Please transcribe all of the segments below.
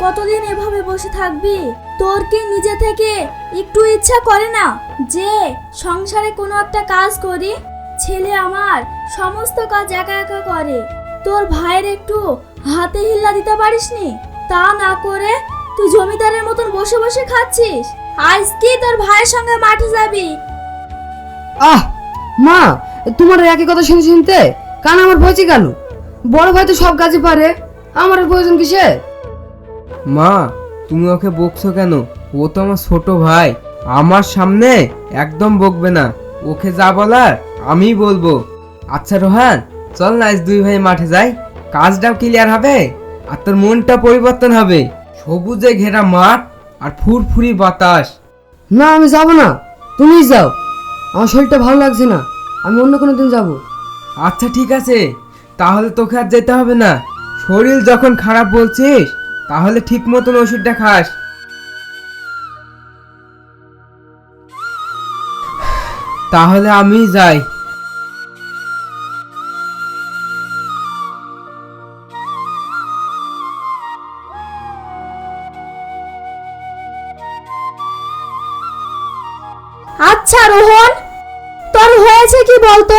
কতদিন এভাবে বসে থাকবি? তোর কি নিজে থেকে একটু ইচ্ছা করে না যে সংসারে কোনো একটা কাজ করি? ছেলে আমার সমস্ত কাজ একা একা করে। তোর ভাইয়ের একটু হাতে হিল্লা দিতে পারিসনি তা না করে তুই জমিদারের মতন বসে বসে খাচ্ছিস? আজ কি তোর ভাইয়ের সঙ্গে মাঠে যাবি? আহ, মা, তোমার একই কথা শুনে শুনতে কান আমার ভয়ছে কেন বড় ভাই তো সব কাজই পারে। আমার প্রয়োজন কিসে? মা তুমি ওকে বকছো কেন? ও তো আমার ছোট ভাই। আমার সামনে একদম বকবে না। ওকে যা বলার আমিই বলব। আচ্ছা রোহান চল না আজ দুই ভাই মাঠে যাই। কাজটাও ক্লিয়ার হবে আর তোর মনটা পরিবর্তন হবে। সবুজে ঘেরা মাঠ আর ফুরফুরি বাতাস। না আমি যাব না। তুমিই যাও। আমার শরীরটা ভালো লাগছে না। আমি অন্য কোনো দিন যাব। আচ্ছা ঠিক আছে। তাহলে তোকে আর যেতে হবে না। শরীর যখন খারাপ বলছিস, তাহলে ঠিক মতন ওষুধটা খাস তাহলে আমি যাই। আচ্ছা রোহন, তোর হয়েছে কি বলতো?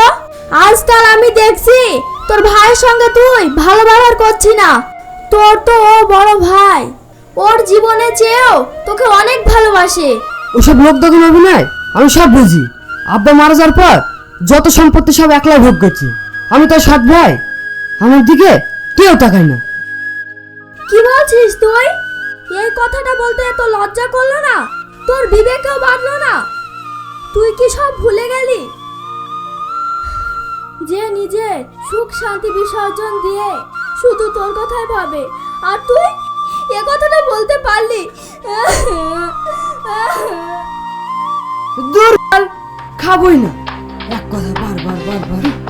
আজ আজকাল আমি দেখছি তোর ভাইয়ের সঙ্গে তুই ভালো ব্যবহার করছি না। তোর তো ও বড় ভাই। ওর জীবনে চেয়েও তোকে অনেক ভালোবাসে। ওসব লোক তখন অভিনয় আমি সব বুঝি। আব্বা মারা যাওয়ার পর যত সম্পত্তি সব একলাই ভোগ করছি। আমি তো সাত ভাই। আমার দিকে কেউ তাকায় না। কি বলছিস তুই? এই কথাটা বলতে এত লজ্জা করল না? তোর বিবেকেও বাঁধলো না। তুই কি সব ভুলে গেলি? যে নিজে সুখ শান্তি বিসর্জন দিয়ে শুধু তোর কথাই ভাবে। আর তুই এ কথাটা বলতে পারলি? দূর খাবই না। এক কথা বারবার বারবার।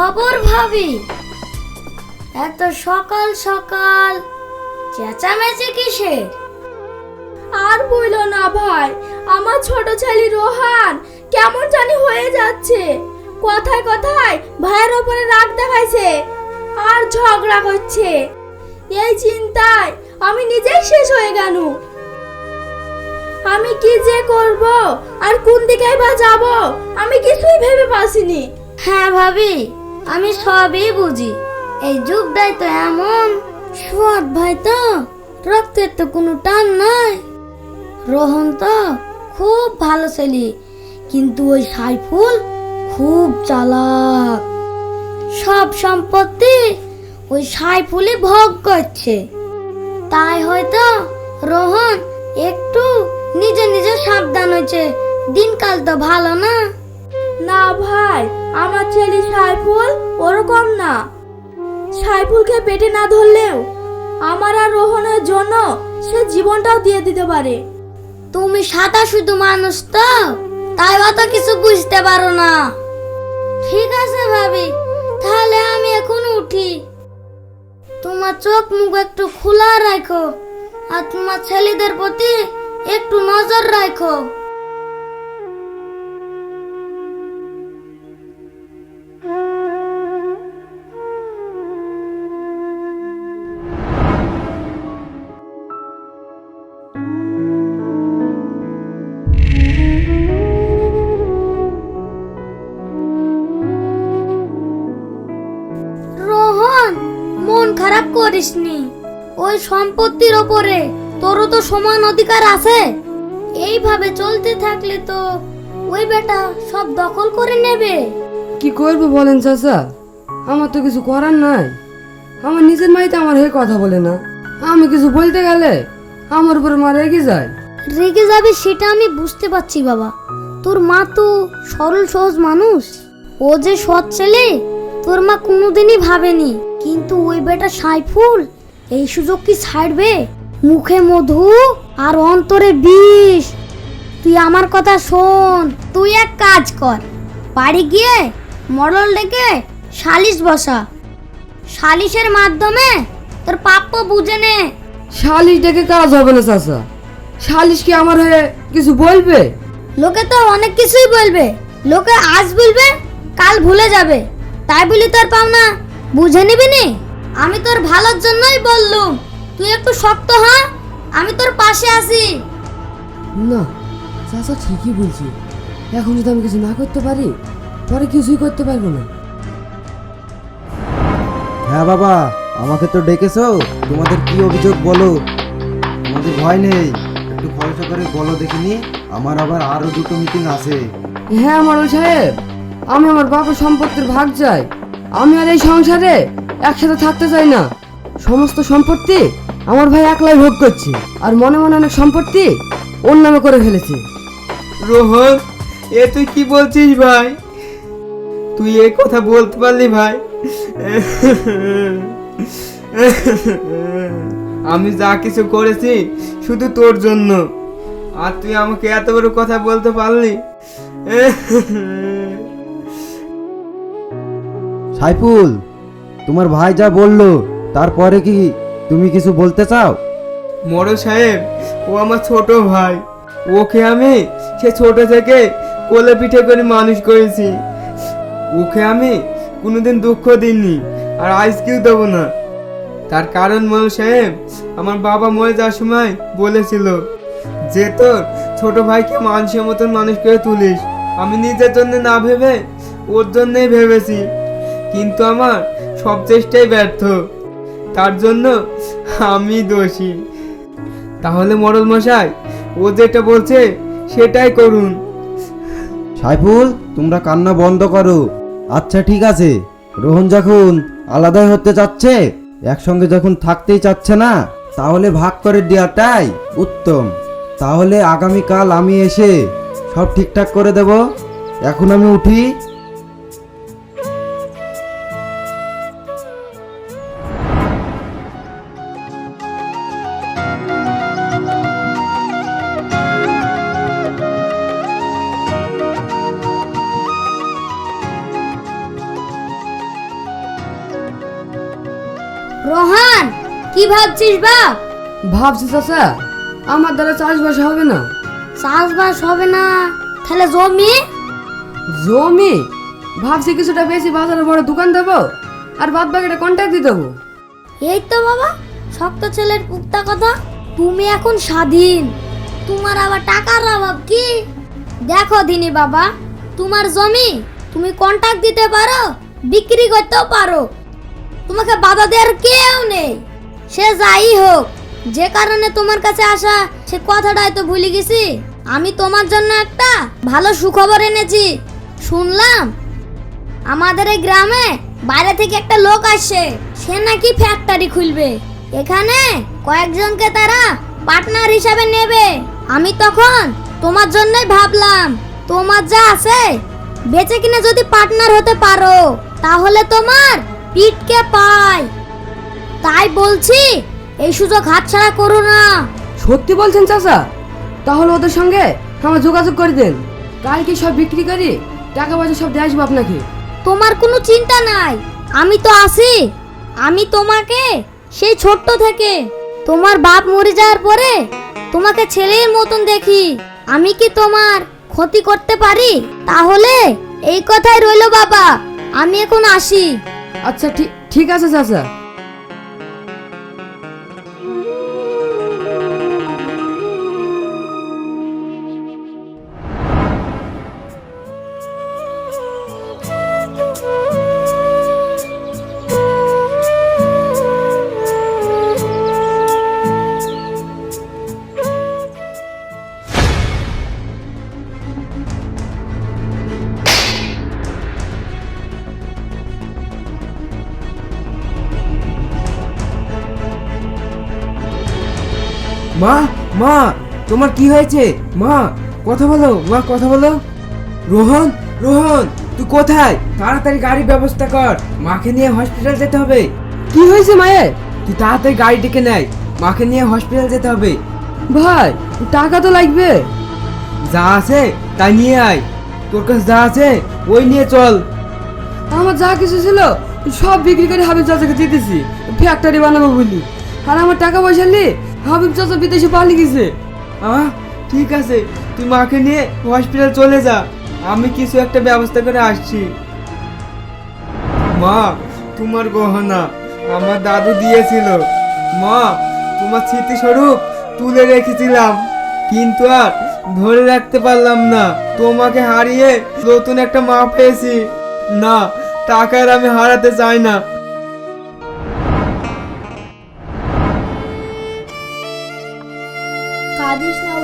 খবর ভাবি। এত সকাল সকাল চেঁচামেচি কিসে আর বইলো না ভাই আমার ছোট ছেলে রোহান কেমন জানি হয়ে যাচ্ছে। কথায় কথায় ভাইয়ের ওপরে রাগ দেখাইছে আর ঝগড়া করছে। এই চিন্তায় আমি নিজেই শেষ হয়ে গেল আমি কি যে করব আর কোন দিকে বা যাব আমি কিছুই ভেবে পাসিনি হ্যাঁ ভাবি আমি সবই বুঝি। এই যুগটাই তো এমন সৎ ভাই তো, রক্তের তো কোনো টান নাই। রোহন তো খুব ভালো ছেলে, কিন্তু ওই সাইফুল খুব চালাক। সব সম্পত্তি ওই সাইফুলই ভোগ করছে। তাই হয়তো রোহন একটু নিজে নিজে সাবধান হয়েছে, দিনকাল তো ভালো না। না ভাই, আমার ছেলে সাইফুল ওরকম না। সাইফুলকে পেটে না ধরলেও আমার আর রোহনের জন্য সে জীবনটাও দিয়ে দিতে পারে। তুমি সাদা শুধু মানুষ তো, তাই অত কিছু বুঝতে পারো না। ঠিক আছে ভাবি, তাহলে আমি এখন উঠি। তোমার চোখ মুখ একটু খোলা রাখো, আর তোমার ছেলেদের প্রতি একটু নজর রাখো। করিসনি। ওই সম্পত্তির ওপরে তোরও তো সমান অধিকার আছে। এইভাবে চলতে থাকলে তো ওই বেটা সব দখল করে নেবে। কি করব বলেন চাচা? আমার তো কিছু করার নাই। আমার নিজের মাইতে আমার হয়ে কথা বলে না। আমি কিছু বলতে গেলে আমার উপরে মা রেগে যায়। রেগে যাবে সেটা আমি বুঝতে পারছি বাবা। তোর মা তো সরল সহজ মানুষ। ও যে সৎ ছেলে তোর মা কোনোদিনই ভাবেনি। কিন্তু ওই বেটা সাইফুল এই সুযোগ কি ছাড়বে? মুখে মধু আর অন্তরে বিষ। তুই আমার কথা শোন তুই এক কাজ কর। বাড়ি গিয়ে মডল ডেকে সালিশ বসা। সালিশের মাধ্যমে তোর প্রাপ্য বুঝে নে। সালিশ ডেকে কাজ হবে না চাচা। সালিশ কি আমার হয়ে কিছু বলবে? লোকে তো অনেক কিছুই বলবে। লোকে আজ বলবে কাল ভুলে যাবে। তাই বলি তোর পাওনা। বুঝে নিবি নি? আমি তোর ভালোর জন্যই বললুম। তুই একটু শক্ত হ আমি তোর পাশে আছি। না চাচা ঠিকই বলছি। এখন যদি আমি কিছু না করতে পারি পরে কিছুই করতে পারব না। হ্যাঁ বাবা আমাকে তো ডেকেছো। তোমাদের কি অভিযোগ বলো? তোমাদের ভয় নেই। একটু খরচা করে বলো দেখিনি আমার আবার আরও দুটো মিটিং আছে। হ্যাঁ মরল সাহেব। আমি আমার বাবার সম্পত্তির ভাগ চাই। আমি আর এই সংসারে একসাথে থাকতে চাই না। সমস্ত সম্পত্তি আমার ভাই একলাই ভোগ করছে। আর মনে মনে অনেক সম্পত্তি ওর নামে করে ফেলেছে। রোহন, এ তুই কি বলছিস ভাই? তুই এ কথা বলতে পারলি ভাই। আমি যা কিছু করেছি শুধু তোর জন্য। আর তুই আমাকে এত বড় কথা বলতে পারলি? সাইফুল, তোমার ভাই যা বলল, তারপরে কি তুমি কিছু বলতে চাও? মরো সাহেব, ও আমার ছোট ভাই। ওকে আমি সে ছোট থেকে কোলে পিঠে করে মানুষ করেছি। ওকে আমি কোনোদিন দুঃখ দিইনি আর আজকেও দেবো না। তার কারণ মরো সাহেব, আমার বাবা মরে যাওয়ার সময় বলেছিল যে তোর ছোট ভাইকে মানুষের মতন মানুষ করে তুলিস। আমি নিজের জন্য না ভেবে ওর জন্যই ভেবেছি। কিন্তু আমার সব চেষ্টাই ব্যর্থ। তার জন্য আমি দোষী। তাহলে মরল মশাই, ও যেটা বলছে সেটাই করুন। সাইফুল, তোমরা কান্না বন্ধ করো। আচ্ছা ঠিক আছে। রোহন যখন আলাদাই হতে চাচ্ছে, একসঙ্গে যখন থাকতেই চাচ্ছে না, তাহলে ভাগ করে দেওয়াটাই উত্তম। তাহলে আগামীকাল আমি এসে সব ঠিকঠাক করে দেব। এখন আমি উঠি। ভাবছিস বাপ ভাবছি চাচা আমার দ্বারা চাষবাস হবে না। চাষবাস হবে না? তাহলে জমি? জমি? ভাবছি কিছুটা বেশি বাজারে বড় দোকান দেবো আর বাদ বাকিটা কন্ট্যাক্ট দিয়ে দেবো। এই তো বাবা শক্ত ছেলের পুক্তা কথা। তুমি এখন স্বাধীন। তোমার আবার টাকার অভাব কি? দেখো দিনি বাবা তোমার জমি তুমি কন্টাক্ট দিতে পারো বিক্রি করতেও পারো। তোমাকে বাধা দেওয়ার কেউ নেই। সে যাই হোক, যে কারণে তোমার কাছে আসা সে কথাটাই তো ভুলে গেছি। আমি তোমার জন্য একটা ভালো সুখবর এনেছি। শুনলাম, আমাদের এই গ্রামে বাইরে থেকে একটা লোক আসছে। সে নাকি ফ্যাক্টরি খুলবে। এখানে কয়েকজনকে তারা পার্টনার হিসাবে নেবে। আমি তখন তোমার জন্যই ভাবলাম, তোমার যা আছে বেঁচে কিনে যদি পার্টনার হতে পারো, তাহলে তোমার পিঠকে পাই। তাই বলছি এই সুযোগ হাতছাড়া করো না। সত্যি বলছেন চাচা? তাহলে ওদের সঙ্গে আমার যোগাযোগ করে দেন। কালকে সব বিক্রি করি টাকা পয়সা সব দিয়ে আসব আপনাকে। তোমার কোনো চিন্তা নাই আমি তো আছি। আমি তোমাকে সেই ছোট্ট থেকে। তোমার বাপ মরে যাওয়ার পরে তোমাকে ছেলের মতন দেখি। আমি কি তোমার ক্ষতি করতে পারি? তাহলে এই কথাই রইল বাবা আমি এখন আসি। আচ্ছা ঠিক ঠিক আছে চাচা। মা মা তোমার কি হয়েছে? মা কথা বলো মা কথা বলো। রোহন রোহন তুই কোথায়? তাড়াতাড়ি গাড়ির ব্যবস্থা কর। মাকে নিয়ে হসপিটাল যেতে হবে। কি হয়েছে মায়ের? তুই তাড়াতাড়ি গাড়ি ডেকে নেয় মাকে নিয়ে হসপিটাল যেতে হবে। ভাই টাকা তো লাগবে। যা আছে তাই নিয়ে আয়। তোর কাছে যা আছে ওই নিয়ে চল। আমার যা কিছু ছিল সব বিক্রি করে হাবিব চাচাকে দিতেছি ফ্যাক্টরি বানাবো বলি। আর আমার টাকা পয়সা নিয়ে হাবিব চাচা বিদেশে পালিয়ে গেছে। আহ ঠিক আছে, তুই মাকে নিয়ে হসপিটাল চলে যা, আমি কিছু একটা ব্যবস্থা করে আসছি। মা, তোমার গহনা আমার দাদু দিয়েছিল। মা, তোমার স্মৃতিস্বরূপ তুলে রেখেছিলাম, কিন্তু আর ধরে রাখতে পারলাম না। তোমাকে হারিয়ে নতুন একটা মা পেয়েছি। না টাকার আমি হারাতে চাই না।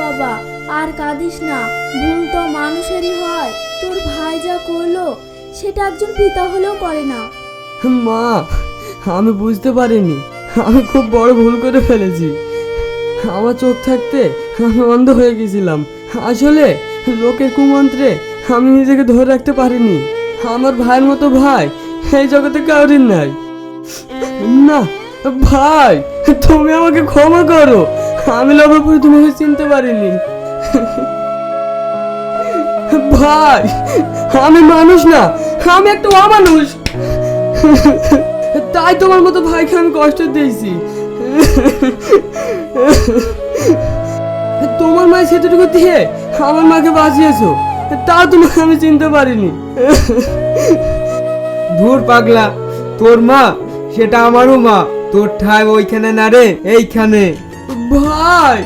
বাবা, আর কাঁদিস না, ভুল তো মানুষেরই হয়। তোর ভাই যা করল, সেটা একজন পিতা হলেও করে না। মা, আমি বুঝতে পারিনি। আমি খুব বড় ভুল করে ফেলেছি। আমার চোখ থাকতে আমি অন্ধ হয়ে গেছিলাম। আসলে লোকের কুমন্ত্রে আমি নিজেকে ধরে রাখতে পারিনি। আমার ভাইয়ের মতো ভাই এই জগতে কাউরির নাই। না, ভাই, তুমি আমাকে ক্ষমা করো। আমি লোভে পড়ে তোমাকে চিনতে পারিনি। ভাই, আমি মানুষ না, আমি একটা অমানুষ। তাই তোমার মতো ভাইকে আমি কষ্ট দিয়েছি। তোমার মায়ের সেতুটুকু দিয়ে আমার মাকে বাঁচিয়েছো তা তোমাকে আমি চিনতে পারিনি। ধুর পাগলা, তোর মা, সেটা আমারও মা, তোর ঠাই ওইখানে না রে, এইখানে। ভাই